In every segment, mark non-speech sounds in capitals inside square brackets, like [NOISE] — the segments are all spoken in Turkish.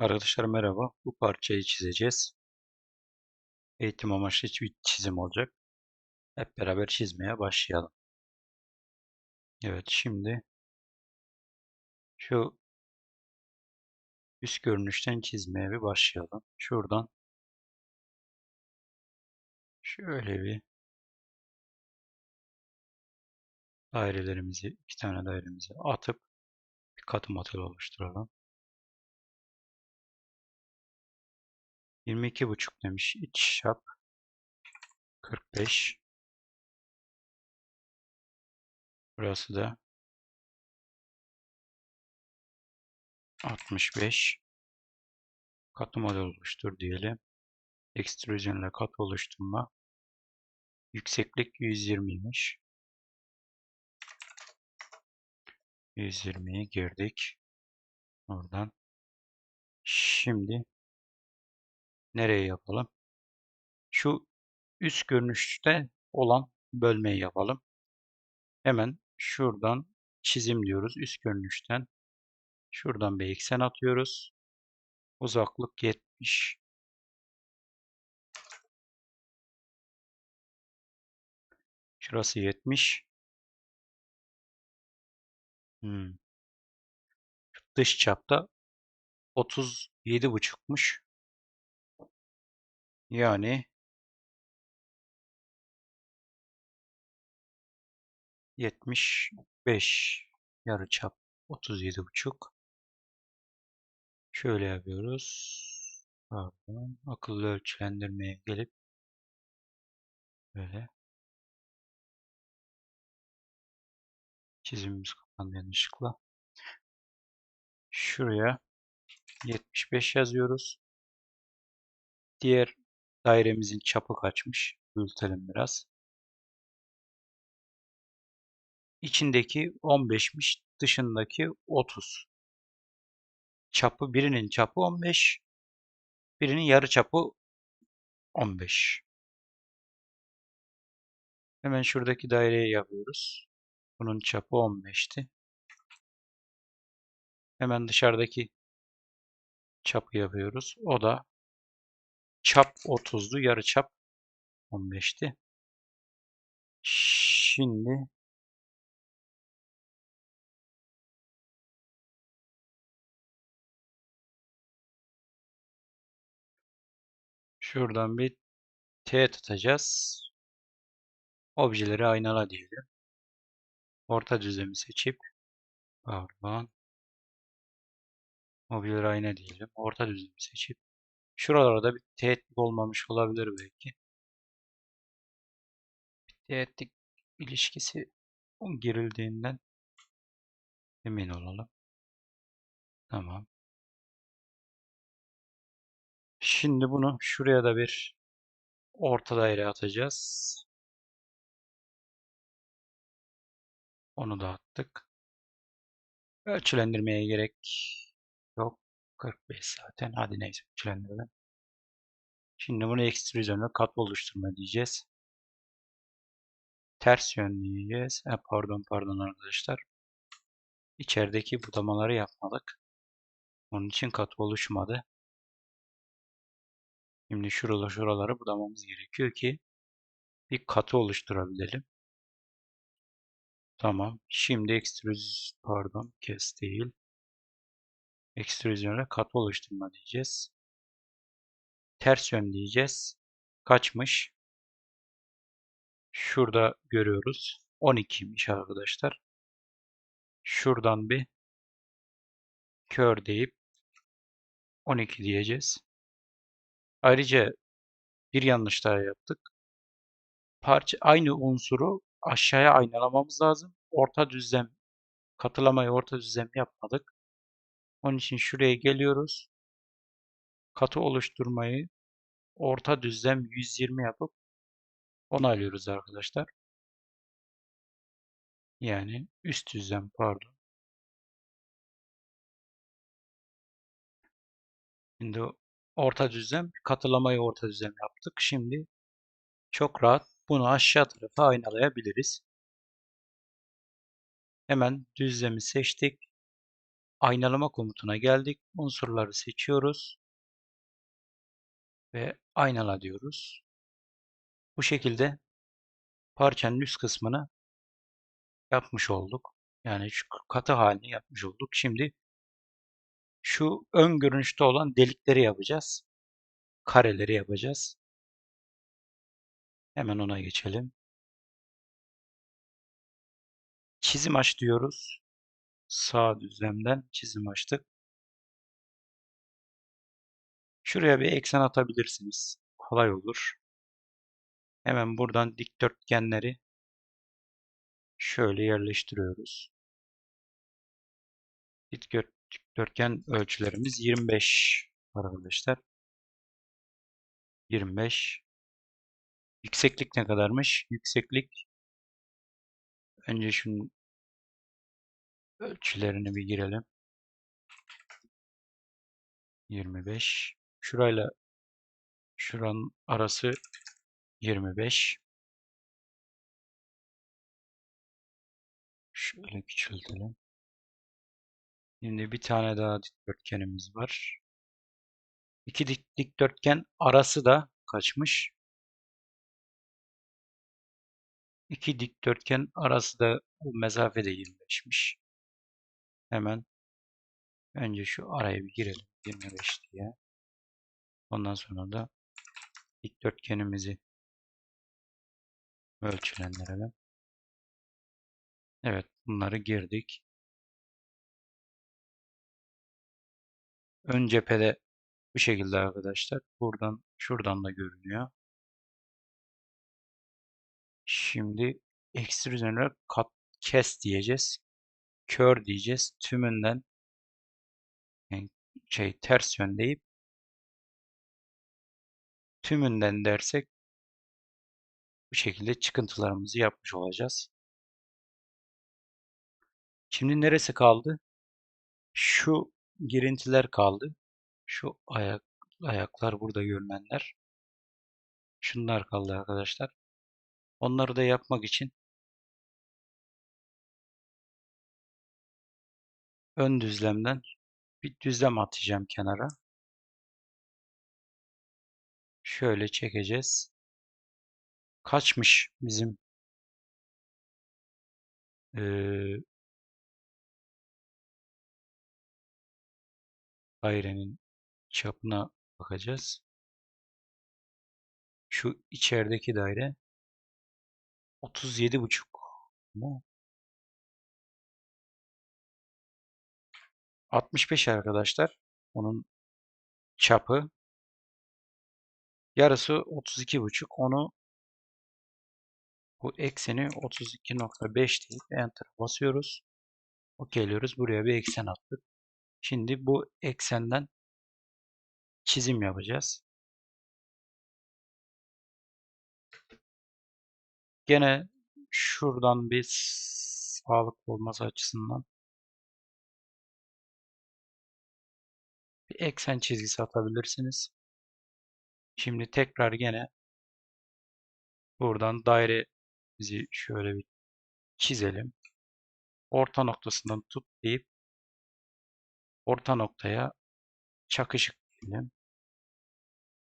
Arkadaşlar merhaba. Bu parçayı çizeceğiz. Eğitim amaçlı bir çizim olacak. Hep beraber çizmeye başlayalım. Evet şimdi şu üst görünüşten çizmeye bir başlayalım. Şuradan şöyle bir dairelerimizi, iki tane dairemizi atıp bir katı model oluşturalım. 22,5 demiş. İç çap 45 burası da 65 katı model oluştur diyelim. Ekstrüzyon ile kat oluşturma. Yükseklik 120'ymiş 120'yi girdik. Oradan. Şimdi nereye yapalım? Şu üst görünüşte olan bölmeyi yapalım. Hemen şuradan çizim diyoruz. Üst görünüşten şuradan bir eksen atıyoruz. Uzaklık 70. Şurası 70. Hmm. Dış çapta 37,5'muş. Yani 75 yarıçap 37,5 şöyle yapıyoruz. Pardon, akıllı ölçülendirmeye gelip böyle çizimimiz kapandı yanlışlıkla. Şuraya 75 yazıyoruz. Diğer dairemizin çapı kaçmış? Büyütelim biraz. İçindeki 15'miş, dışındaki 30. Çapı birinin çapı 15, birinin yarı çapı 15. Hemen şuradaki daireyi yapıyoruz. Bunun çapı 15'ti. Hemen dışarıdaki çapı yapıyoruz. O da çap 30'du, yarı çap 15'ti. Şimdi şuradan bir T tutacağız. Objeleri aynala diyelim. Orta düzlemi seçip pardon objeleri ayna diyelim. Orta düzlemi seçip şuralarda bir teğetlik olmamış olabilir belki. Teğetlik ilişkisi girildiğinden emin olalım. Tamam. Şimdi bunu şuraya da bir orta daire atacağız. Onu da attık. Ölçülendirmeye gerek. 45 zaten. Hadi neyse ölçülendirelim. Şimdi bunu ekstrüzyonla kat oluşturma diyeceğiz. Ters yön diyeceğiz. E, pardon pardon arkadaşlar. İçerideki budamaları yapmadık. Onun için kat oluşmadı. Şimdi şuraları şuraları budamamız gerekiyor ki bir katı oluşturabilelim. Tamam. Şimdi ekstrüz pardon kes değil. Ekstrüzyona katı oluşturma diyeceğiz. Ters yön diyeceğiz. Kaçmış? Şurada görüyoruz. 12'ymiş arkadaşlar. Şuradan bir kör deyip 12 diyeceğiz. Ayrıca bir yanlış daha yaptık. Parça aynı unsuru aşağıya aynalamamız lazım. Orta düzlem katılamayı orta düzlem yapmadık. Onun için şuraya geliyoruz. Katı oluşturmayı orta düzlem 120 yapıp onaylıyoruz arkadaşlar. Yani üst düzlem pardon. Şimdi orta düzlem katılamayı orta düzlem yaptık. Şimdi çok rahat bunu aşağı tarafa aynalayabiliriz. Hemen düzlemi seçtik. Aynalama komutuna geldik. Unsurları seçiyoruz. Ve aynala diyoruz. Bu şekilde parçanın üst kısmını yapmış olduk. Yani şu katı halini yapmış olduk. Şimdi şu ön görünüşte olan delikleri yapacağız. Kareleri yapacağız. Hemen ona geçelim. Çizim aç diyoruz. Sağ düzlemden çizim açtık. Şuraya bir eksen atabilirsiniz. Kolay olur. Hemen buradan dikdörtgenleri şöyle yerleştiriyoruz. Dikdörtgen ölçülerimiz 25 arkadaşlar. 25. Yükseklik ne kadarmış? Yükseklik önce şunun ölçülerini bir girelim. 25. Şurayla şuranın arası 25. Şöyle küçültelim. Şimdi bir tane daha dikdörtgenimiz var. İki dik dikdörtgen arası da kaçmış? İki dikdörtgen arası da bu mesafede 25'miş. Hemen önce şu araya bir girelim. 25 diye. Ondan sonra da dikdörtgenimizi ölçülendirelim. Evet bunları girdik. Ön cephede bu şekilde arkadaşlar. Buradan şuradan da görünüyor. Şimdi ekstrüzyonlara kat kes diyeceğiz. Kör diyeceğiz. Tümünden yani şey ters yönleyip tümünden dersek bu şekilde çıkıntılarımızı yapmış olacağız. Şimdi neresi kaldı? Şu girintiler kaldı. Şu ayak ayaklar burada görünenler. Şunlar kaldı arkadaşlar. Onları da yapmak için ön düzlemden bir düzlem atacağım kenara. Şöyle çekeceğiz. Kaçmış bizim ee, dairenin çapına bakacağız. Şu içerideki daire 37 buçuk mu? 65 arkadaşlar. Onun çapı. Yarısı 32 buçuk. Onu bu ekseni 32.5 deyip enter basıyoruz. Okeyliyoruz. Buraya bir eksen attık. Şimdi bu eksenden çizim yapacağız. Gene şuradan bir sağlıklı olması açısından bir eksen çizgisi atabilirsiniz. Şimdi tekrar gene buradan dairemizi şöyle bir çizelim. Orta noktasından tut deyip orta noktaya çakışık diyelim.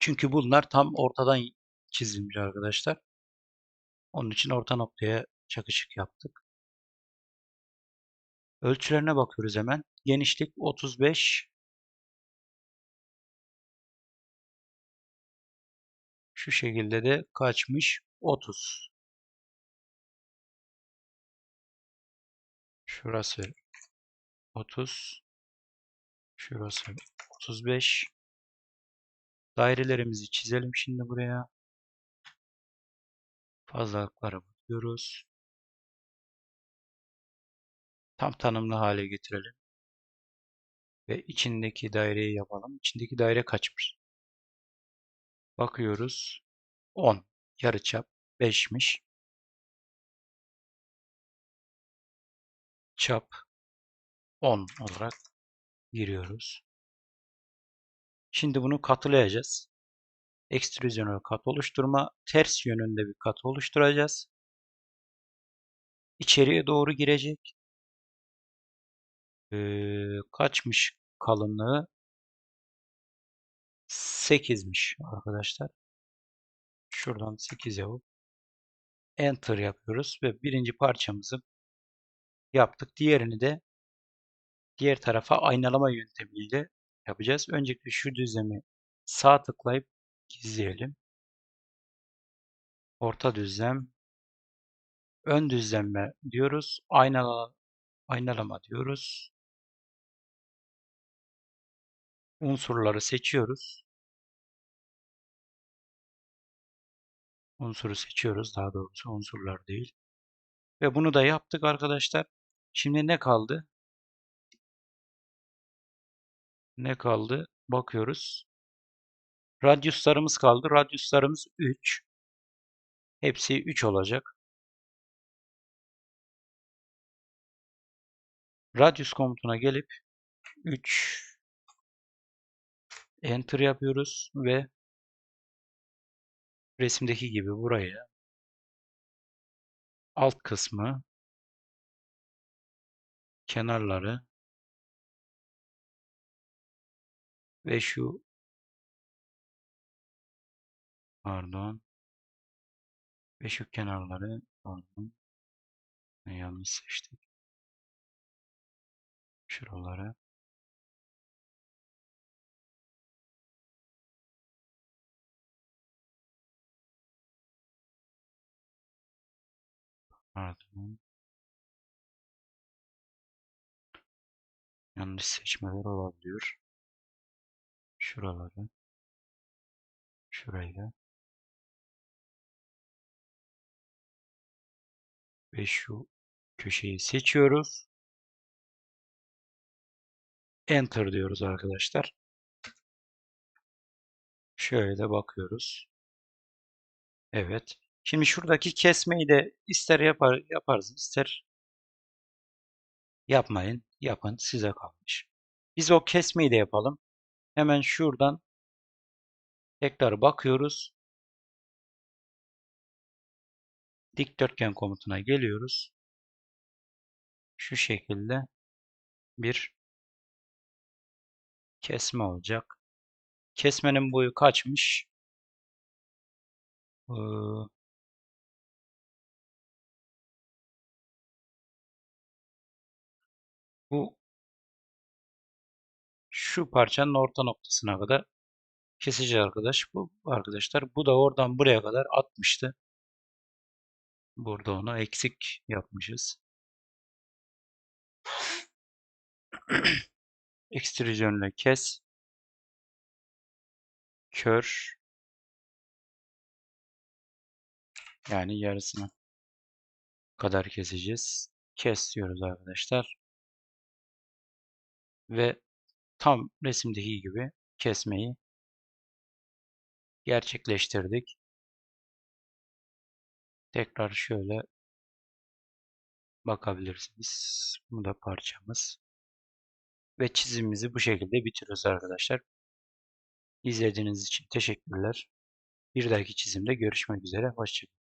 Çünkü bunlar tam ortadan çizilmiş arkadaşlar. Onun için orta noktaya çakışık yaptık. Ölçülerine bakıyoruz hemen. Genişlik 35. Şu şekilde de kaçmış? 30. Şurası 30. Şurası 35. Dairelerimizi çizelim şimdi buraya. Fazlalıklara bakıyoruz. Tam tanımlı hale getirelim. Ve içindeki daireyi yapalım. İçindeki daire kaçmış? Bakıyoruz. 10. Yarıçap 5'miş. Çap 10 olarak giriyoruz. Şimdi bunu katılayacağız. Ekstrüzyonel kat oluşturma. Ters yönünde bir kat oluşturacağız. İçeriye doğru girecek. Ee, kaçmış kalınlığı? 8'miş arkadaşlar. Şuradan 8 yapıp Enter yapıyoruz ve birinci parçamızı yaptık. Diğerini de diğer tarafa aynalama yöntemiyle yapacağız. Öncelikle şu düzlemi sağ tıklayıp gizleyelim. Orta düzlem, ön düzleme diyoruz. Aynalama, aynalama diyoruz. Unsurları seçiyoruz. Unsuru seçiyoruz. Daha doğrusu unsurlar değil. Ve bunu da yaptık arkadaşlar. Şimdi ne kaldı? Ne kaldı? Bakıyoruz. Radyuslarımız kaldı. Radyuslarımız 3. Hepsi 3 olacak. Radius komutuna gelip 3 Enter yapıyoruz ve resimdeki gibi buraya alt kısmı kenarları ve şu pardon ve şu kenarları pardon yanlış seçtik. Şuraları pardon yanlış seçmeler olabiliyor şuraları şurayla ve şu köşeyi seçiyoruz. Enter diyoruz arkadaşlar. Şöyle bakıyoruz. Evet. Şimdi şuradaki kesmeyi de ister yapar, yaparız, ister yapmayın. Yapın, size kalmış. Biz o kesmeyi de yapalım. Hemen şuradan tekrar bakıyoruz. Dikdörtgen komutuna geliyoruz. Şu şekilde bir kesme olacak. Kesmenin boyu kaçmış? Ee, bu şu parçanın orta noktasına kadar kesici arkadaş bu arkadaşlar. Bu da oradan buraya kadar atmıştı. Burada onu eksik yapmışız. [CLEARS THROAT] Ekstrüzyonla kes. Kör. Yani yarısını kadar keseceğiz. Kes diyoruz arkadaşlar. Ve tam resimdeki gibi kesmeyi gerçekleştirdik. Tekrar şöyle bakabilirsiniz. Bu da parçamız. Ve çizimimizi bu şekilde bitiriyoruz arkadaşlar. İzlediğiniz için teşekkürler. Bir dahaki çizimde görüşmek üzere. Hoşçakalın.